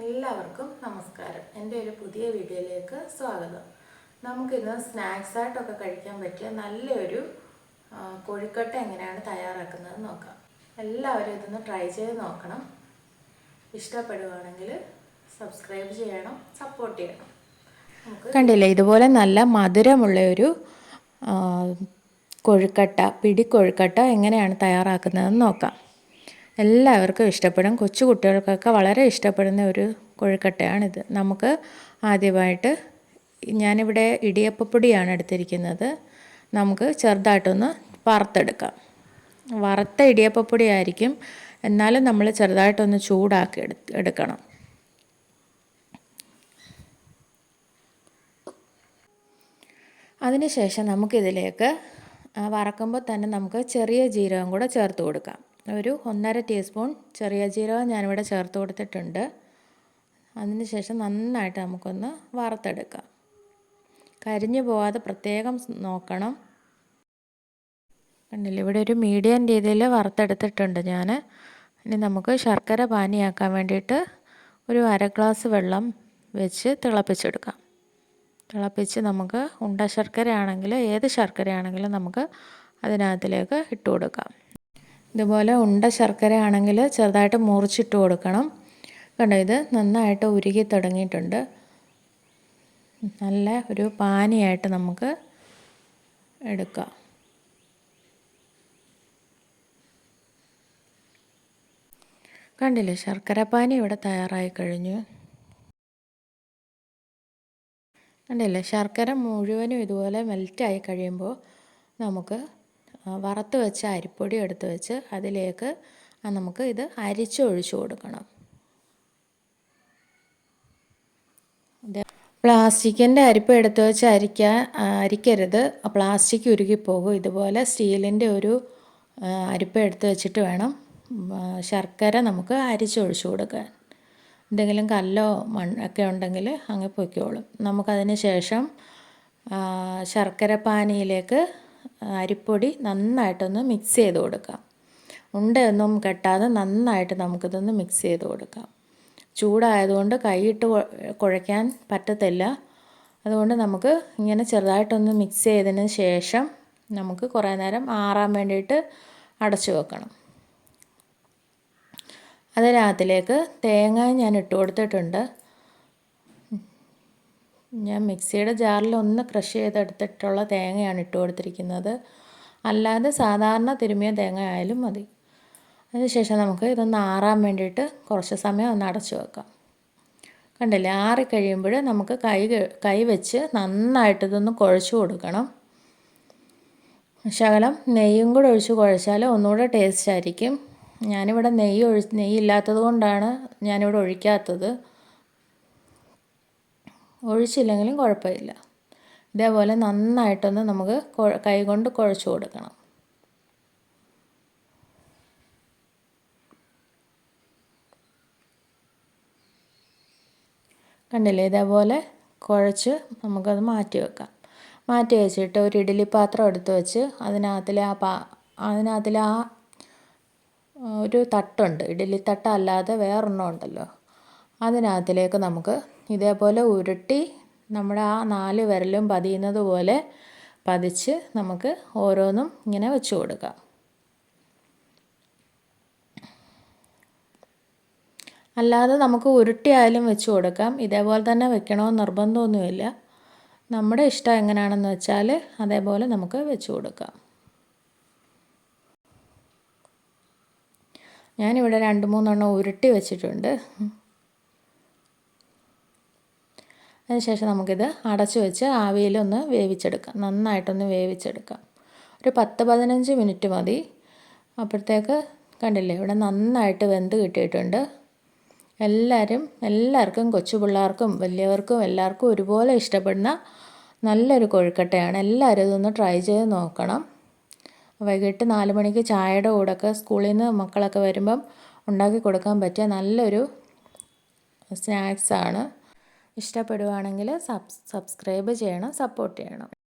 എല്ലാവർക്കും നമസ്കാരം. എന്റെ ഒരു പുതിയ വീഡിയോയിലേക്ക് സ്വാഗതം. നമുക്കിന്ന് സ്നാക്സ് ആയിട്ടൊക്കെ കഴിക്കാൻ പറ്റിയ നല്ലൊരു കോഴിക്കട്ട എങ്ങനെയാണ് തയ്യാറാക്കുന്നത് നോക്കാം. എല്ലാവരും ഇതൊന്ന് ട്രൈ ചെയ്ത് നോക്കണം. ഇഷ്ടപ്പെടുകയാണെങ്കിൽ സബ്സ്ക്രൈബ് ചെയ്യണം സപ്പോർട്ട് ചെയ്യണം. കണ്ടില്ലേ ഇതുപോലെ നല്ല മധുരമുള്ള ഒരു കൊഴുക്കട്ട പിടി കൊഴുക്കട്ട എങ്ങനെയാണ് തയ്യാറാക്കുന്നതെന്ന് നോക്കാം. എല്ലാവർക്കും ഇഷ്ടപ്പെടും. കൊച്ചു കുട്ടികൾക്കൊക്കെ വളരെ ഇഷ്ടപ്പെടുന്ന ഒരു കൊഴുക്കട്ടയാണിത്. നമുക്ക് ആദ്യമായിട്ട് ഞാനിവിടെ ഇടിയപ്പപ്പൊടിയാണ് എടുത്തിരിക്കുന്നത്. നമുക്ക് ചെറുതായിട്ടൊന്ന് വറുത്തെടുക്കാം. വറുത്ത ഇടിയപ്പപ്പൊടി ആയിരിക്കും എന്നാലും നമ്മൾ ചെറുതായിട്ടൊന്ന് ചൂടാക്കി എടു എടുക്കണം. അതിനുശേഷം നമുക്കിതിലേക്ക് വറക്കുമ്പോൾ തന്നെ നമുക്ക് ചെറിയ ജീരകം കൂടെ ചേർത്ത് കൊടുക്കാം. ഒരു ഒന്നര ടീസ്പൂൺ ചെറിയ ജീരകം ഞാനിവിടെ ചേർത്ത് കൊടുത്തിട്ടുണ്ട്. അതിനുശേഷം നന്നായിട്ട് നമുക്കൊന്ന് വറുത്തെടുക്കാം. കരിഞ്ഞു പോവാതെ പ്രത്യേകം നോക്കണം. കണ്ടില്ല ഇവിടെ ഒരു മീഡിയം രീതിയിൽ വറുത്തെടുത്തിട്ടുണ്ട് ഞാൻ ഇനി നമുക്ക് ശർക്കര പാനിയാക്കാൻ വേണ്ടിയിട്ട് ഒരു അര ഗ്ലാസ് വെള്ളം വെച്ച് തിളപ്പിച്ചെടുക്കാം. തിളപ്പിച്ച് നമുക്ക് ഉണ്ട ശർക്കര ആണെങ്കിൽ ഏത് ശർക്കരയാണെങ്കിലും നമുക്ക് അതിനകത്തിലേക്ക് ഇട്ട് കൊടുക്കാം. ഇതുപോലെ ഉണ്ട ശർക്കര ആണെങ്കിൽ ചെറുതായിട്ട് മുറിച്ചിട്ട് കൊടുക്കണം. കണ്ടോ ഇത് നന്നായിട്ട് ഉരുകി തുടങ്ങിയിട്ടുണ്ട്. നല്ല ഒരു പാനിയായിട്ട് നമുക്ക് എടുക്കാം. കണ്ടില്ലേ ശർക്കര പാനി ഇവിടെ തയ്യാറായി കഴിഞ്ഞു. കണ്ടില്ലേ ശർക്കര മുഴുവനും ഇതുപോലെ മെൽറ്റായി കഴിയുമ്പോൾ നമുക്ക് വറുത്ത് വെച്ച അരിപ്പൊടി എടുത്ത് വെച്ച് അതിലേക്ക് നമുക്ക് ഇത് അരിച്ചൊഴിച്ചു കൊടുക്കണം. പ്ലാസ്റ്റിക്കിന്റെ അരിപ്പ് എടുത്ത് വെച്ച് അരിക്കാൻ അരിക്കരുത്. പ്ലാസ്റ്റിക് ഉരുകിപ്പോകും. ഇതുപോലെ സ്റ്റീലിന്റെ ഒരു അരിപ്പ് എടുത്ത് വെച്ചിട്ട് വേണം ശർക്കര നമുക്ക് അരിച്ചൊഴിച്ചു കൊടുക്കാൻ. എന്തെങ്കിലും കല്ലോ മണ്ണൊക്കെ ഉണ്ടെങ്കിൽ അങ്ങ് പൊയ്ക്കോളും. നമുക്കതിന് ശേഷം ശർക്കര പാനിയിലേക്ക് അരിപ്പൊടി നന്നായിട്ടൊന്ന് മിക്സ് ചെയ്ത് കൊടുക്കാം. ഉണ്ടയൊന്നും കെട്ടാതെ നന്നായിട്ട് നമുക്കിതൊന്ന് മിക്സ് ചെയ്ത് കൊടുക്കാം. ചൂടായതുകൊണ്ട് കൈയിട്ട് കുഴ- കുഴയ്ക്കാൻ പറ്റത്തില്ല. അതുകൊണ്ട് നമുക്ക് ഇങ്ങനെ ചെറുതായിട്ടൊന്ന് മിക്സ് ചെയ്തതിന് ശേഷം നമുക്ക് കുറേ നേരം ആറാൻ വേണ്ടിയിട്ട് അടച്ചു വെക്കണം. അതിനകത്തിലേക്ക് തേങ്ങ ഞാൻ ഇട്ട് കൊടുത്തിട്ടുണ്ട്. ഞാൻ മിക്സിയുടെ ജാറിൽ ഒന്ന് ക്രഷ് ചെയ്തെടുത്തിട്ടുള്ള തേങ്ങയാണ് ഇട്ട് കൊടുത്തിരിക്കുന്നത്. അല്ലാതെ സാധാരണ തിരുമിയ തേങ്ങ ആയാലും മതി. അതിനുശേഷം നമുക്ക് ഇതൊന്ന് ആറാൻ വേണ്ടിയിട്ട് കുറച്ച് സമയം ഒന്ന് അടച്ചു വെക്കാം. കണ്ടില്ലേ ആറി കഴിയുമ്പോൾ നമുക്ക് കൈ ക- വെച്ച് നന്നായിട്ട് ഇതൊന്ന് കുഴച്ചു കൊടുക്കണം. ശകലം നെയ്യും കൂടെ ഒഴിച്ച് കുഴച്ചാൽ ഒന്നുകൂടെ ടേസ്റ്റ് ആയിരിക്കും. ഞാനിവിടെ നെയ്യ് ഒഴി നെയ്യ് ഇല്ലാത്തത് കൊണ്ടാണ് ഞാനിവിടെ ഒഴിക്കാത്തത്. ഒഴിച്ചില്ലെങ്കിലും കുഴപ്പമില്ല. ഇതേപോലെ നന്നായിട്ടൊന്ന് നമുക്ക് കൈകൊണ്ട് കുഴച്ചു കൊടുക്കണം. കണ്ടില്ലേ? ഇതേപോലെ കുഴച്ച് നമുക്കത് മാറ്റി വെക്കാം. മാറ്റി വെച്ചിട്ട് ഒരു ഇഡ്ഡലി പാത്രം എടുത്ത് വെച്ച് അതിനകത്തിലെ ആ പാ അതിനകത്തിലെ ആ ഒരു തട്ടുണ്ട്. ഇഡ്ഡലി തട്ടല്ലാതെ അല്ലാതെ വേറൊരെണ്ണം ഉണ്ടല്ലോ. അതിനകത്തിലേക്ക് നമുക്ക് ഇതേപോലെ ഉരുട്ടി നമ്മുടെ ആ നാല് വിരലും പതിയുന്നത് പോലെ പതിച്ച് നമുക്ക് ഓരോന്നും ഇങ്ങനെ വെച്ച് കൊടുക്കാം. അല്ലാതെ നമുക്ക് ഉരുട്ടിയായാലും വെച്ച് കൊടുക്കാം. ഇതേപോലെ തന്നെ വെക്കണമെന്ന് നിർബന്ധമൊന്നുമില്ല. നമ്മുടെ ഇഷ്ടം എങ്ങനെയാണെന്ന് വെച്ചാൽ അതേപോലെ നമുക്ക് വെച്ച് കൊടുക്കാം. ഞാനിവിടെ രണ്ട് മൂന്നെണ്ണം ഉരുട്ടി വെച്ചിട്ടുണ്ട്. അതിനുശേഷം നമുക്കിത് അടച്ചു വെച്ച് ആവിയിലൊന്ന് വേവിച്ചെടുക്കാം. നന്നായിട്ടൊന്ന് വേവിച്ചെടുക്കാം. ഒരു പത്ത് പതിനഞ്ച് മിനിറ്റ് മതി. അപ്പോഴത്തേക്ക് കണ്ടില്ലേ ഇവിടെ നന്നായിട്ട് വെന്ത് കിട്ടിയിട്ടുണ്ട്. എല്ലാവരും എല്ലാവർക്കും കൊച്ചു പിള്ളേർക്കും വലിയവർക്കും എല്ലാവർക്കും ഒരുപോലെ ഇഷ്ടപ്പെടുന്ന നല്ലൊരു കൊഴുക്കട്ടയാണ്. എല്ലാവരും ഇതൊന്ന് ട്രൈ ചെയ്ത് നോക്കണം. വൈകിട്ട് നാല് മണിക്ക് ചായയുടെ കൂടെയൊക്കെ സ്കൂളിൽ നിന്ന് മക്കളൊക്കെ വരുമ്പം ഉണ്ടാക്കി കൊടുക്കാൻ പറ്റിയ നല്ലൊരു സ്നാക്സാണ്. ഇഷ്ടപ്പെടുവാണെങ്കിൽ സബ് സബ്സ്ക്രൈബ് ചെയ്യണം സപ്പോർട്ട് ചെയ്യണം.